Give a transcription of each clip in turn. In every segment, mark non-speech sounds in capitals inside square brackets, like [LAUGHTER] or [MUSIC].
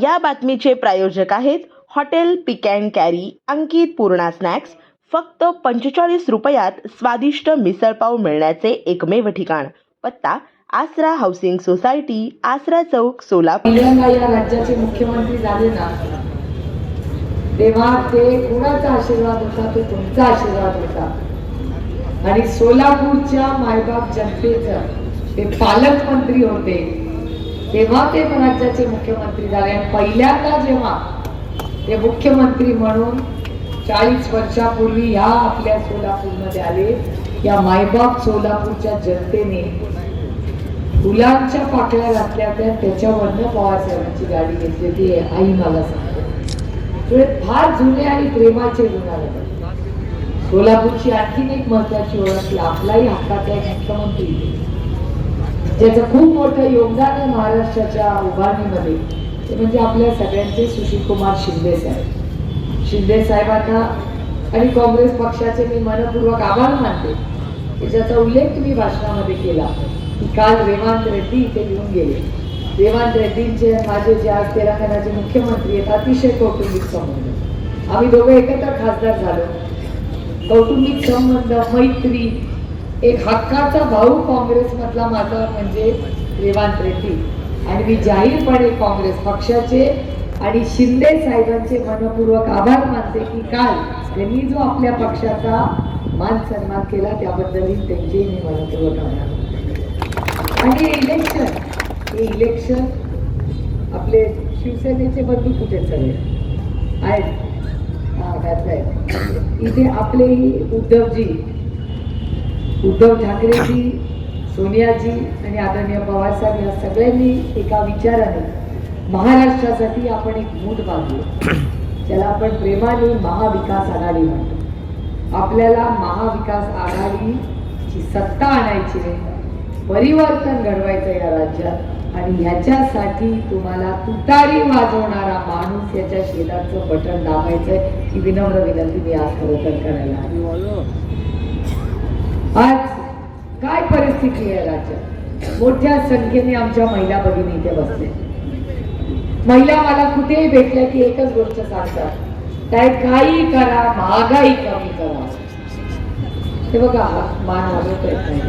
या बातमीचे प्रायोजक आहेत hotel pick and carry Ankit Purna snacks. फक्त पंचेचाळीस रुपयात स्वादिष्ट मिसळपाव मिळण्याचे एकमेव ठिकाण. पत्ता आसरा हाऊसिंग सोसायटी आसरा चौक सोलापूर. पहिल्यांदा या राज्याचे मुख्यमंत्री झाले ना तेव्हा ते कुणाचा आशीर्वाद होता? तो तुमचा आशीर्वाद होता. आणि सोलापूरच्या मायबाप जनतेचं ते पालकमंत्री होते. तेव्हा ते राज्याचे मुख्यमंत्री झाले. आणि पहिल्यांदा जेव्हा ते मुख्यमंत्री म्हणून चाळीस वर्षापूर्वी या आपल्या सोलापूरमध्ये आले या मायबाप सोलापूरच्या जनतेने फुलांच्या पाकळ्या घातल्या होत्या. त्याच्यावरनं पवारसाहेबांची गाडी घेतली होती. आई मला सांगते. फार जुने आणि प्रेमाचे ऋण सोलापूरची आणखीन एक महत्वाची ओळख की आपलाही हक्काचा एक मुख्यमंत्री. ज्याचं खूप मोठं योगदान आहे महाराष्ट्राच्या उभारणीमध्ये ते म्हणजे आपल्या सगळ्यांचे सुशीलकुमार शिंदे साहेब. शिंदे साहेबांना आणि काँग्रेस पक्षाचे मी मनपूर्वक आभार मानते की ज्याचा उल्लेख तुम्ही भाषणामध्ये केला की काल रेवांत रेड्डी इथे येऊन गेले. रेवांत रेड्डींचे माझे जे आज तेलंगणाचे मुख्यमंत्री आहेत अतिशय कौटुंबिक संबंध. आम्ही दोघं एकत्र खासदार झालो. कौटुंबिक संबंध मैत्री एक हक्काचा भाऊ काँग्रेसमधला माझा म्हणजे रेवांत रेड्डी. आणि मी जाहीरपणे काँग्रेस पक्षाचे आणि शिंदे साहेबांचे मनपूर्वक आभार मानते की काल त्यांनी जो आपल्या पक्षाचा मान सन्मान केला त्याबद्दलही त्यांचेही मी मनपूर्वक आभार आणि इलेक्शन हे इलेक्शन आपले शिवसेनेचे बंधू कुठे चालले? आहेत. आहेत. इथे आपलेही उद्धवजी उद्धव ठाकरेजी सोनियाजी आणि आदरणीय पवारसाहेब या सगळ्यांनी एका विचाराने महाराष्ट्रासाठी आपण एक मूठ बांधली. [CLEARS THROAT] ज्याला आपण प्रेमाने महाविकास आघाडी म्हणतो. आपल्याला महाविकास आघाडीची सत्ता आणायची आहे परिवर्तन घडवायचं या राज्यात आणि ह्याच्यासाठी तुम्हाला तुतारी वाजवणारा माणूस याच्या शेजारचं बटन दाबायचंय ही विनम्र विनंती मी आज खरं तर करायला. आज काय परिस्थिती आहे राज्यात? मोठ्या संख्येने आमच्या महिला भगिनी इथे बसले. महिला मला कुठेही भेटल्या की एकच गोष्ट सांगतात. काय काही करा महागाई कमी करा. हे बघा मान येत नाही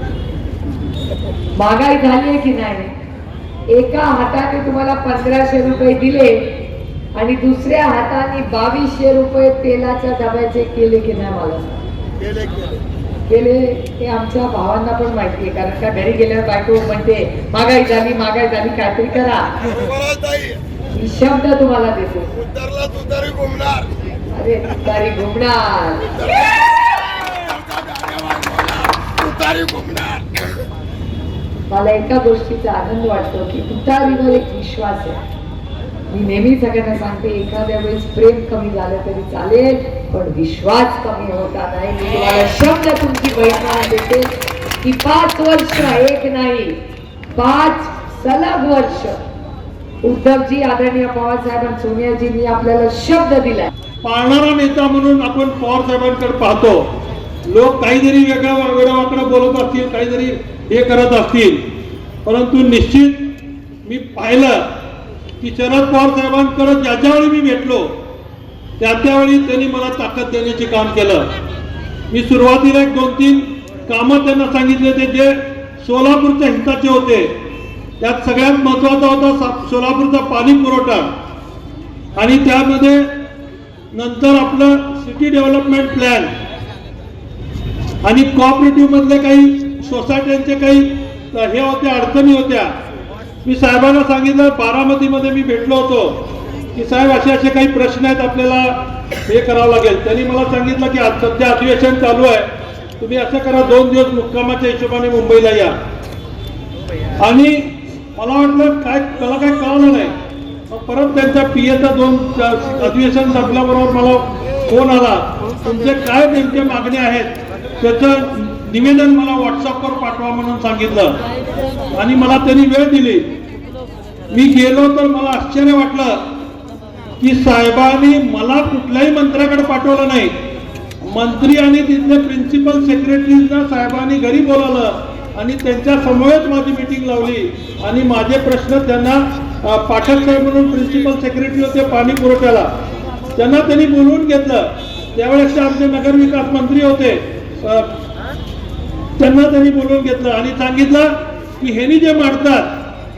महागाई झाली आहे की नाही? एका हाताने तुम्हाला पंधराशे रुपये दिले आणि दुसऱ्या हाताने बावीसशे रुपये तेलाच्या डब्याचे केले की नाही मला सांगा. केले ते आमच्या भावांना पण माहिती आहे. कारण का घरी गेल्यावर बायको म्हणते महागाई झाली महागाई झाली काहीतरी करा. ही शब्द तुम्हाला देतो. अरे तुतारी घुमणार. मला एका गोष्टीचा आनंद वाटतो की तुतारीवर एक विश्वास आहे. मी नेहमी सगळ्यांना सांगते एखाद्या वेळेस प्रेम कमी झालं तरी चालेल पण विश्वास कमी होता नाही. मी तुम्हाला शब्द तुमची बहिण देते की पाच वर्ष एक नाही पाच सलग वर्ष. उद्धवजी आदरणीय पवारसाहेब आणि सोनियाजींनी आपल्याला शब्द दिलाय. पाळणारा नेता म्हणून आपण पवार साहेबांकडे पाहतो. लोक काहीतरी वेगळं वेगळं वाकडं बोलत असतील काहीतरी हे करत असतील. परंतु निश्चित मी पाहिलं की शरद पवार साहेबांकडे ज्या ज्यावेळी मी भेटलो त्या त्यावेळी त्यांनी मला ताकद देण्याचे काम केलं. मी सुरुवातीला एक दोन तीन कामं त्यांना सांगितले होते जे सोलापूरच्या हिताचे होते. त्यात सगळ्यात महत्त्वाचा होता सोलापूरचा पाणी पुरवठा. आणि त्यामध्ये नंतर आपलं सिटी डेव्हलपमेंट प्लॅन आणि कॉपरेटिव्ह मधले काही सोसायट्यांचे काही हे होत्या अडचणी होत्या. मी साहेबांना सांगितलं बारामतीमध्ये मी भेटलो होतो. की साहेब असे असे काही प्रश्न आहेत आपल्याला हे करावं लागेल. त्यांनी मला सांगितलं की आज सध्या अधिवेशन चालू आहे. तुम्ही असं करा दोन दिवस मुक्कामाच्या हिशोबाने मुंबईला या. आणि मला वाटलं काय मला काय कळलं नाही. मग परत त्यांच्या पी एचा दोन अधिवेशन संपल्याबरोबर मला फोन आला. तुमचे काय नेमके मागणी आहेत? त्याचं निवेदन मला व्हॉट्सअपवर पाठवा म्हणून सांगितलं. आणि मला त्यांनी वेळ दिली. मी गेलो तर मला आश्चर्य वाटलं की साहेबांनी मला कुठल्याही मंत्र्याकडे पाठवलं नाही. मंत्री आणि तिथले प्रिन्सिपल सेक्रेटरीजना साहेबांनी घरी बोलावलं आणि त्यांच्या समोरच माझी मिटिंग लावली. आणि माझे प्रश्न त्यांना पाठक साहेब म्हणून प्रिन्सिपल सेक्रेटरी होते पाणी पुरवठ्याला. त्यांना त्यांनी बोलवून घेतलं. त्यावेळेस ते आमचे नगरविकास मंत्री होते. त्यांना त्यांनी बोलवून घेतलं आणि सांगितलं की ह्यांनी जे मांडतात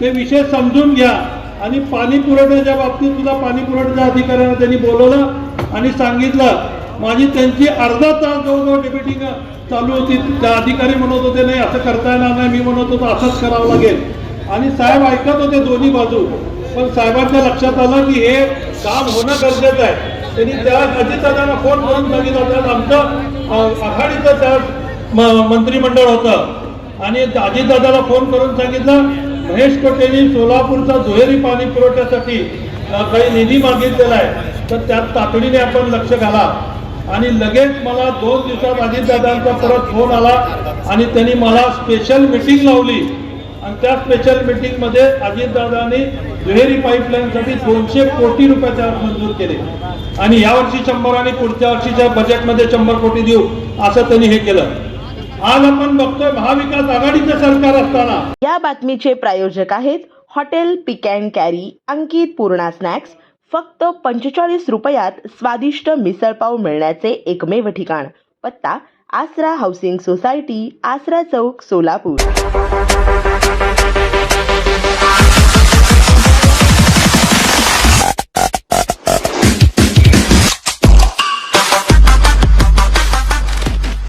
ते विषय समजून घ्या आणि पाणी पुरवठ्याच्या बाबतीत सुद्धा पाणी पुरवठ्याच्या अधिकाऱ्यांना त्यांनी बोलवलं आणि सांगितलं. माझी त्यांची अर्धा तास जवळजवळ डिबेटिंग चालू होती. त्या अधिकारी म्हणत होते नाही असं करता येणार नाही. मी म्हणत होतो असंच करावं लागेल. आणि साहेब ऐकत होते दोन्ही बाजू. पण साहेबांच्या लक्षात आलं की हे काम होणं गरजेचं आहे. त्यांनी त्या अजितदादांना फोन करून सांगितलं त्यात आमचं आघाडीचं त्या म- मंत्रिमंडळ होतं. आणि दादाला फोन करून सांगितलं महेश कोटेंनी सोलापूरचा दुहेरी पाणी पुरवठ्यासाठी काही निधी मागितलेला आहे तर त्यात तातडीने आपण लक्ष घाला. आणि लगेच मला दोन दिवसात अजितदादांचा परत फोन आला आणि त्यांनी मला स्पेशल मिटिंग लावली. आणि त्या स्पेशल मिटिंगमध्ये अजितदादांनी दुहेरी पाईपलाईनसाठी दोनशे कोटी रुपयाचे मंजूर केले. आणि यावर्षी शंभर आणि पुढच्या वर्षीच्या बजेटमध्ये शंभर कोटी देऊ असं त्यांनी हे केलं. आज आपण बघतोय महाविकास आघाडीचं सरकार असताना. या बातमीचे प्रायोजक आहेत hotel pick and carry Ankit Purna snacks फक्त पंचेचाळीस रुपयात स्वादिष्ट मिसळपाव मिळण्याचे एकमेव ठिकाण पत्ता आसरा हाऊसिंग सोसायटी आसरा चौक सोलापूर.